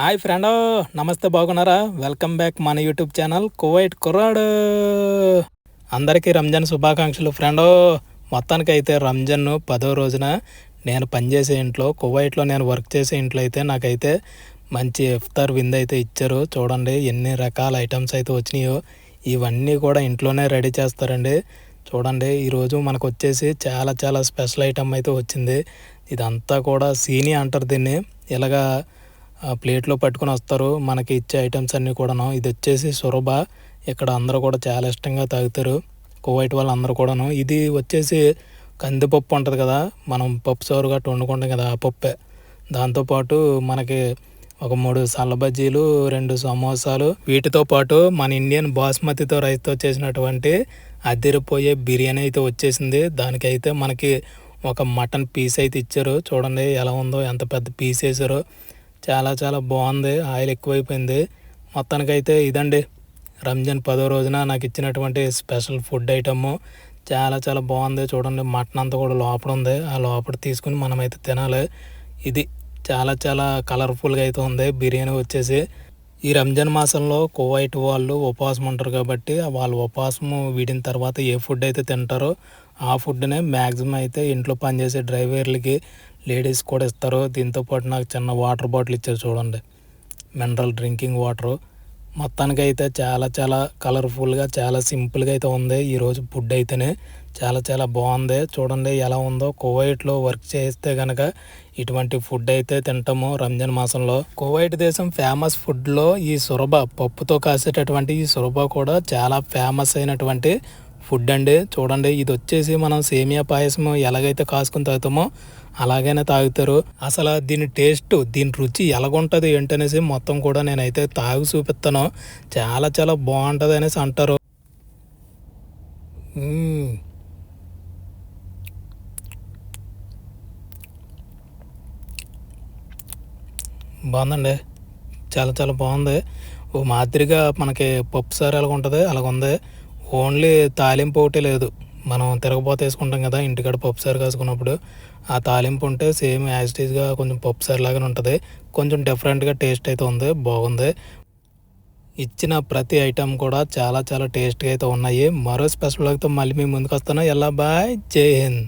Hi friend నమస్తే బాగున్నారా? Welcome back మన యూట్యూబ్ ఛానల్ కువైట్ కుర్రాడు. అందరికీ రంజాన్ శుభాకాంక్షలు ఫ్రెండ్. మొత్తానికి అయితే రంజాన్ పదో రోజున నేను పనిచేసే ఇంట్లో కువైట్లో నేను వర్క్ చేసే ఇంట్లో అయితే నాకైతే మంచి ఇఫ్తార్ విందు అయితే ఇచ్చారు. చూడండి ఎన్ని రకాల ఐటమ్స్ అయితే వచ్చినాయో. ఇవన్నీ కూడా ఇంట్లోనే రెడీ చేస్తారండి. చూడండి ఈరోజు మనకు వచ్చేసి చాలా చాలా స్పెషల్ ఐటమ్ అయితే వచ్చింది. ఇదంతా కూడా సీని అంటారు దీన్ని. ఇలాగా ప్లేట్లో పట్టుకొని వస్తారు. మనకి ఇచ్చే ఐటమ్స్ అన్నీ కూడాను. ఇది వచ్చేసి సురభ. ఇక్కడ అందరూ కూడా చాలా ఇష్టంగా తాగుతారు. కువైట్ వాళ్ళు అందరూ కూడాను. ఇది వచ్చేసి కందిపప్పు ఉంటుంది కదా. మనం పప్పు సోరు గట్టు వండుకుంటాం కదా ఆ పప్పే. దాంతోపాటు మనకి ఒక మూడు సల్ల బజ్జీలు రెండు సమోసాలు. వీటితో పాటు మన ఇండియన్ బాస్మతితో రైస్తో చేసినటువంటి అదిరిపోయే బిర్యానీ అయితే వచ్చేసింది. దానికైతే మనకి ఒక మటన్ పీస్ అయితే ఇచ్చారు. చూడండి ఎలా ఉందో ఎంత పెద్ద పీస్ వేసారో చాలా చాలా బాగుంది. ఆయిల్ ఎక్కువైపోయింది. మొత్తానికైతే ఇదండి. రంజాన్ పదో రోజున నాకు ఇచ్చినటువంటి స్పెషల్ ఫుడ్ ఐటమ్. చాలా చాలా బాగుంది. చూడండి మటన్ అంతా కూడా లోపల ఉంది. ఆ లోపల తీసుకుని మనమైతే తినాలి. ఇది చాలా చాలా కలర్ఫుల్గా అయితే ఉంది. బిర్యానీ వచ్చేసి ఈ రంజాన్ మాసంలో కువైట్ వాళ్ళు ఉపవాసం ఉంటారు కాబట్టి వాళ్ళ ఉపవాసము వీడిన తర్వాత ఏ ఫుడ్ అయితే తింటారో ఆ ఫుడ్నే మ్యాక్సిమం అయితే ఇంట్లో పనిచేసే డ్రైవర్లకి లేడీస్ కూడా ఇస్తారు. దీంతోపాటు నాకు చిన్న వాటర్ బాటిల్ ఇచ్చారు చూడండి. Mineral drinking water. మొత్తానికి అయితే చాలా చాలా కలర్ఫుల్గా చాలా సింపుల్గా అయితే ఉంది. ఈరోజు ఫుడ్ అయితేనే చాలా చాలా బాగుంది. చూడండి ఎలా ఉందో. కువైట్లో వర్క్ చేస్తే కనుక ఇటువంటి ఫుడ్ అయితే తింటాము రంజాన్ మాసంలో. కువైట్ దేశం ఫేమస్ ఫుడ్లో ఈ సురభ పప్పుతో కాసేటటువంటి ఈ సురభ కూడా చాలా ఫేమస్ అయినటువంటి ఫుడ్ అండి. చూడండి ఇది వచ్చేసి మనం సేమియా పాయసం ఎలాగైతే కాసుకుని తాగుతామో అలాగైనా తాగుతారు. అసలు దీని టేస్ట్ దీని రుచి ఎలాగుంటుంది ఏంటనేసి మొత్తం కూడా నేనైతే తాగి చూపిస్తాను. చాలా చాలా బాగుంటుంది అనేసి అంటారు బాగుందండి. చాలా చాలా బాగుంది. ఓ మాదిరిగా మనకి పప్పు సార్ ఎలాగ ఉంటుంది అలాగ ఉంది ఓన్లీ తాలింపు ఒకటి లేదు. మనం తిరగబోత వేసుకుంటాం కదా ఇంటికాడ పప్పు సారు కాసుకున్నప్పుడు ఆ తాలింపు ఉంటే సేమ్ యాజిటీస్గా కొంచెం పప్పు సారు లాగానే ఉంటుంది. కొంచెం డిఫరెంట్గా టేస్ట్ అయితే ఉంది బాగుంది. ఇచ్చిన ప్రతి ఐటెం కూడా చాలా చాలా టేస్ట్గా అయితే ఉన్నాయి. మరో స్పెషల్ మళ్ళీ మేము ముందుకు వస్తాను. ఎలా బాయ్. జై హింద్.